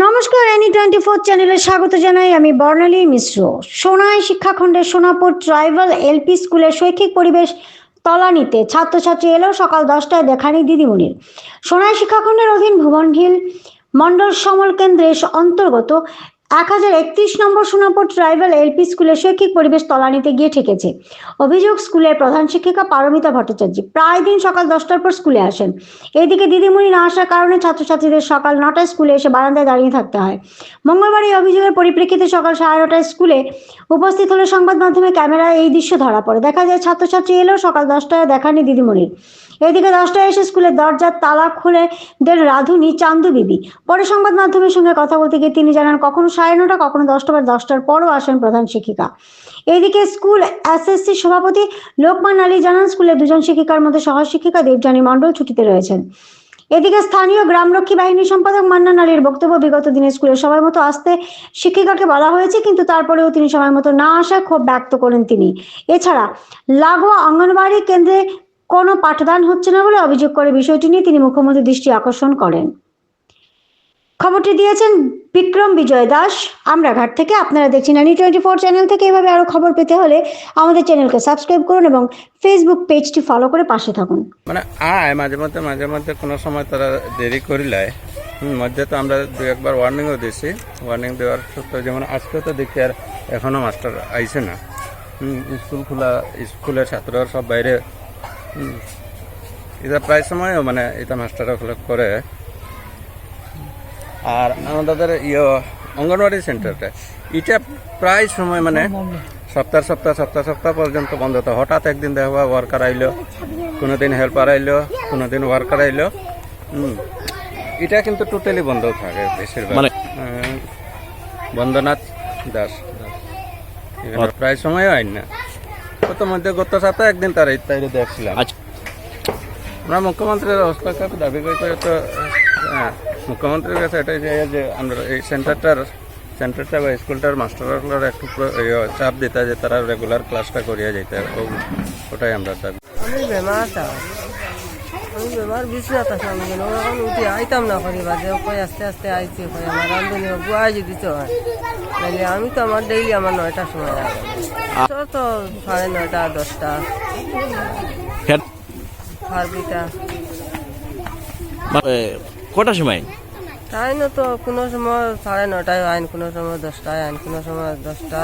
নমস্কার, any twenty four চ্যানেলে স্বাগত জানাই আমি বর্ণালী মিশ্র সোনাই শিক্ষাখণ্ডের সোনাপুর ট্রাইবাল এলপি স্কুলের শৈক্ষিক পরিবেশ তলানিতে ছাত্রছাত্রী এলো সকাল দশটায় দেখানি দিদিমণির। সোনাই শিক্ষাখণ্ডের অধীন ভুবনহিল মণ্ডল সমল কেন্দ্রের অন্তর্গত এক হাজার একত্রিশ নম্বর সোনাপুর ট্রাইবাল এলপি স্কুলের শৈক্ষিক পরিবেশ তলানিতে গিয়ে ঠেকেছে। অভিযোগ স্কুলের প্রধান শিক্ষিকা পারমিতা ভট্টাচার্য। প্রায় দিন সকাল দশটার পর স্কুলে আসেন। এদিকে দিদিমণি না আসার কারণে ছাত্রছাত্রীদের সকাল নটায় স্কুলে এসে বারান্দায় দাঁড়িয়ে থাকতে হয়। মঙ্গলবার এই অভিযোগের পরিপ্রেক্ষিতে সকাল সাড়ে নটায় স্কুলে উপস্থিত হলে সংবাদ মাধ্যমে ক্যামেরায় এই দৃশ্য ধরা পড়ে। দেখা যায় ছাত্রছাত্রী এলেও সকাল দশটায় দেখানি দিদিমণির এদিকে দশটায় এসে স্কুলের দরজার তালা খুলে দেন রাধুনি চান্দু বিবি। পরে সংবাদ মাধ্যমের সঙ্গে কথা বলতে গিয়ে তিনি জানান, কখনো সাড়ে নটা, কখনো দশটা বা দশটার পরও আসেন প্রধান শিক্ষিকা। এদিকে স্কুল এসএসসি সভাপতি লোকমান আলী জানান, স্কুলের দুজন শিক্ষিকার মধ্যে সহ শিক্ষিকা দেবজানী মণ্ডল ছুটিতে রয়েছেন। এদিকে স্থানীয় গ্রামরক্ষী বাহিনী সম্পাদক মান্নান আলীর বক্তব্য বিগত দিনে স্কুলের সময় মতো আসতে শিক্ষিকাকে বলা হয়েছে, কিন্তু তারপরেও তিনি সময় মতো না আসায় ক্ষোভ ব্যক্ত করেন তিনি। এছাড়া লাগোয়া অঙ্গনবাড়ি কেন্দ্রে কোনো পাঠদান হচ্ছে না বলে অভিযোগ করে বিষয়টি নিয়ে তিনি মুখ্যমন্ত্রীর দৃষ্টি আকর্ষণ করেন। খবরটি দিয়েছেন বিক্রম বিজয় দাস। আমরা ঘাট থেকে আপনারা দেখছেন আনি টোয়েন্টি ফোর চ্যানেল থেকে। এভাবে আরও খবর পেতে হলে আমাদের চ্যানেলকে সাবস্ক্রাইব করুন এবং ফেসবুক পেজটি ফলো করে পাশে থাকুন। মানে আয় মাঝে মধ্যে মাঝে মধ্যে কোনো সময় তারা দেরি করিলায় হুম, মধ্যে তো আমরা দু একবার ওয়ার্নিংও দিয়েছি। ওয়ার্নিং দেওয়ার সত্ত্বেও যেমন আজকে তো দেখি আর এখনও মাস্টার আইছে না। স্কুল খোলা স্কুলের ছাত্ররা সব বাইরে। এটা প্রায় সময়ও মানে এটা মাস্টাররা করে। আর আমাদের ইয়ে অঙ্গনওয়াড়ি সেন্টারটা। এটা প্রায় সময় মানে সপ্তাহ সপ্তাহ সপ্তাহ সপ্তাহ পর্যন্ত বন্ধ। তো হঠাৎ একদিন দেখা ওয়ার্কার আইলো কোনো দিন হেল্পার আইলো কোনো দিন ওয়ার্কার আইলো এটা কিন্তু টোটালি বন্ধ থাকে বেশিরভাগ। মানে? আহ, বন্দনাথ দাস। এখানে প্রায় সময় আইন না। গত মধ্যে গত সপ্তাহে একদিন তার ইত্যাদি দেখছিলাম। আচ্ছা। আমরা মুখ্যমন্ত্রীর হস্তক্ষেপ দাবি করে তো হ্যাঁ, মুখ্যমন্ত্রীর কাছে এটাই যে যে আমরা এই সেন্টারটার সেন্টারটা বা স্কুলটার মাস্টারগুলোর একটু ইয়ে চাপ দিতে যে তারা রেগুলার ক্লাসটা করিয়া যেতে ওটাই আমরা দাবি আমি বেমার তা আমি বেমার এখন উঠি আইতাম না বাজে কই আস্তে আস্তে আইছি কই আমার রান্ধনি বুয়া যদি তো হয় নাহলে আমি তো আমার ডেইলি আমার নয়টার সময় লাগে তো তো সাড়ে নয়টা দশটা ফের- ফার্বিটা কটার সময়? তাই না তো কোনো সময় সাড়ে নটায় আইন কোনো সময় দশটায় আইন কোনো সময় দশটা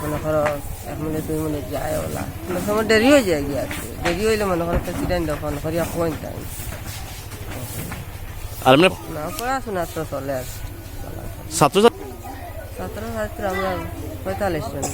মনে করো এক মিনিট দুই মিনিট যায় ওলা। কোনো সময় দেরি হয়ে যায় গিয়ে আছে। দেরি হইলে মনে করো প্রেসিডেন্ট ফোন করিয়া কোন টাইম আর মানে না পড়াশোনা তো চলে আর ছাত্র ছাত্র ছাত্রী আমরা পঁয়তাল্লিশ জন।